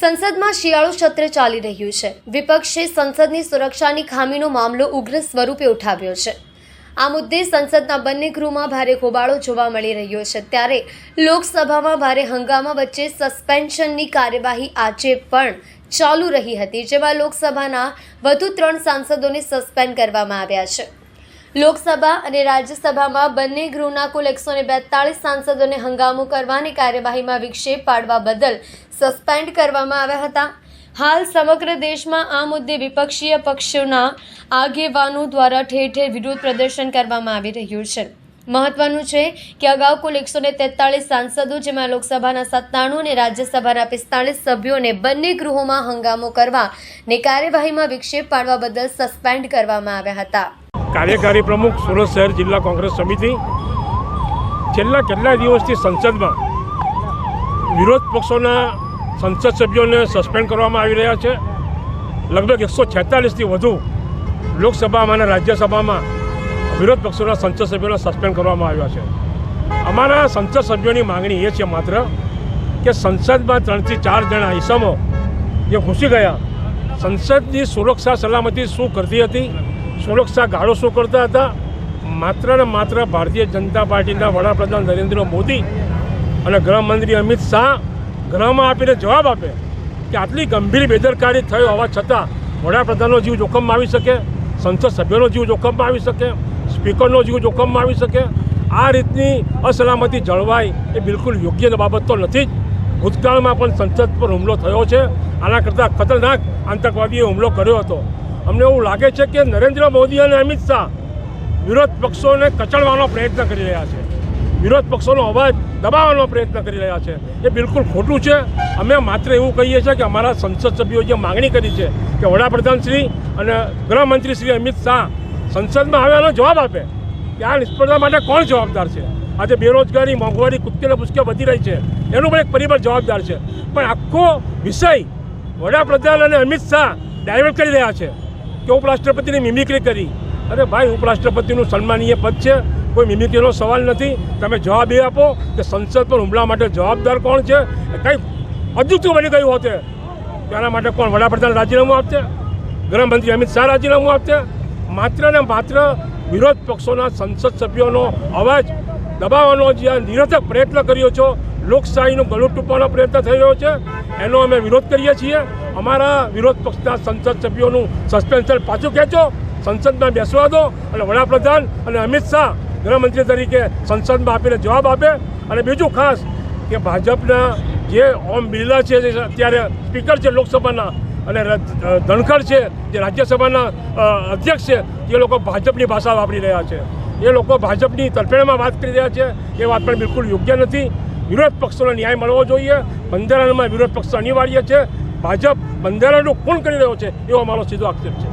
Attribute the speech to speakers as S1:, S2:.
S1: સંસદમાં શિયાળુ સત્ર ચાલી રહ્યું છે. વિપક્ષે સંસદની સુરક્ષાની ખામીનો મામલો ઉગ્ર સ્વરૂપે ઉઠાવ્યો છે. આ મુદ્દે સંસદના બંને ગૃહમાં ભારે હોબાળો જોવા મળી રહ્યો છે. ત્યારે લોકસભામાં ભારે હંગામા વચ્ચે સસ્પેન્શનની કાર્યવાહી આજે પણ ચાલુ રહી હતી, જેમાં લોકસભાના વધુ ત્રણ સાંસદોને સસ્પેન્ડ કરવામાં આવ્યા છે. લોકસભા અને રાજ્યસભામાં બંને ગૃહના કુલ એકસો ને બેતાળીસ સાંસદોને હંગામો કરવાની કાર્યવાહીમાં વિક્ષેપ પાડવા બદલ સસ્પેન્ડ કરવામાં આવ્યા હતા. હાલ સમગ્ર દેશમાં આ મુદ્દે વિપક્ષીય પક્ષોના આગેવાનો દ્વારા ઠેર ઠેર વિરોધ પ્રદર્શન કરવામાં આવી રહ્યું છે. મહત્વનું છે કે અગાઉ કુલ એકસો ને તેતાળીસ સાંસદો, જેમાં લોકસભાના સત્તાણું અને રાજ્યસભાના પિસ્તાળીસ સભ્યોને બંને ગૃહોમાં હંગામો કરવા ને કાર્યવાહીમાં વિક્ષેપ પાડવા બદલ સસ્પેન્ડ કરવામાં આવ્યા હતા.
S2: કાર્યકારી પ્રમુખ સુરત શહેર જિલ્લા કોંગ્રેસ સમિતિ છેલ્લા કેટલા દિવસથી સંસદમાં વિરોધ પક્ષોના સંસદ સભ્યોને સસ્પેન્ડ કરવામાં આવી રહ્યા છે. લગભગ એકસો છેતાલીસથી વધુ લોકસભામાં અને રાજ્યસભામાં વિરોધ પક્ષોના સંસદ સભ્યોને સસ્પેન્ડ કરવામાં આવ્યા છે. અમારા સંસદ સભ્યોની માંગણી એ છે માત્ર કે સંસદમાં ત્રણથી ચાર જણા ઈસમો જે ઘૂસી ગયા, સંસદની સુરક્ષા સલામતી શું કરતી હતી, સુરક્ષા ગાળો શું કરતા હતા, માત્ર ને માત્ર ભારતીય જનતા પાર્ટીના વડાપ્રધાન નરેન્દ્ર મોદી અને ગૃહમંત્રી અમિત શાહ ગૃહમાં આપીને જવાબ આપે કે આટલી ગંભીર બેદરકારી થઈ હોવા છતાં વડાપ્રધાનનો જીવ જોખમમાં આવી શકે, સંસદ સભ્યોનો જીવ જોખમમાં આવી શકે, સ્પીકરનો જીવ જોખમમાં આવી શકે. આ રીતની અસલામતી જળવાય એ બિલકુલ યોગ્ય બાબત તો નથી જ. ભૂતકાળમાં પણ સંસદ પર હુમલો થયો છે. આના કરતાં ખતરનાક આતંકવાદીએ હુમલો કર્યો હતો. અમને એવું લાગે છે કે નરેન્દ્ર મોદી અને અમિત શાહ વિરોધ પક્ષોને કચડવાનો પ્રયત્ન કરી રહ્યા છે. વિરોધ પક્ષોનો અવાજ દબાવવાનો પ્રયત્ન કરી રહ્યા છે. એ બિલકુલ ખોટું છે. અમે માત્ર એવું કહીએ છીએ કે અમારા સંસદ સભ્યોએ જે માગણી કરી છે કે વડાપ્રધાન શ્રી અને ગૃહમંત્રી શ્રી અમિત શાહ સંસદમાં આવે એનો જવાબ આપે, કે આ નિષ્ફળતા માટે કોણ જવાબદાર છે? આજે બેરોજગારી, મોંઘવારી કુદકે પુસ્કે વધી રહી છે. એનું પણ એક પરિબળ જવાબદાર છે. પણ આખો વિષય વડાપ્રધાન અને અમિત શાહ ડાયવર્ટ કરી રહ્યા છે. કે ઉપરાષ્ટ્રપતિની મિમિક્રી કરી. અરે ભાઈ, ઉપરાષ્ટ્રપતિનું સન્માનીય પદ છે. કોઈ મિમિકીનો સવાલ નથી. તમે જવાબ એ આપો કે સંસદ પર હુમલા માટે જવાબદાર કોણ છે? કંઈ અદ્ભુત બની ગયું હોતે તેના માટે કોણ વડાપ્રધાન રાજીનામું આપશે? ગૃહમંત્રી અમિત શાહ રાજીનામું આપશે? માત્ર ને માત્ર વિરોધ પક્ષોના સંસદ સભ્યોનો અવાજ દબાવવાનો જે આ નિરર્થક પ્રયત્ન કર્યો છો, લોકશાહીનું ગળું તૂટવાનો પ્રયત્ન થઈ રહ્યો છે, એનો અમે વિરોધ કરીએ છીએ. અમારા વિરોધ પક્ષના સંસદ સભ્યોનું સસ્પેન્શન પાછું ખેંચો, સંસદમાં બેસવા દો અને વડાપ્રધાન અને અમિત શાહ ગૃહમંત્રી તરીકે સંસદમાં આપીને જવાબ આપે. અને બીજું ખાસ કે ભાજપના જે ઓમ બિરલા છે જે અત્યારે સ્પીકર છે લોકસભાના અને ધનખડ છે, જે રાજ્યસભાના અધ્યક્ષ છે, એ લોકો ભાજપની ભાષા વાપરી રહ્યા છે. એ લોકો ભાજપની તરફેણમાં વાત કરી રહ્યા છે. એ વાત પણ બિલકુલ યોગ્ય નથી. વિરોધ પક્ષોને ન્યાય મળવો જોઈએ. બંધારણમાં વિરોધ પક્ષ અનિવાર્ય છે. ભાજપ બંધારણનું ખૂન કરી રહ્યો છે એવો અમારો સીધો આક્ષેપ છે.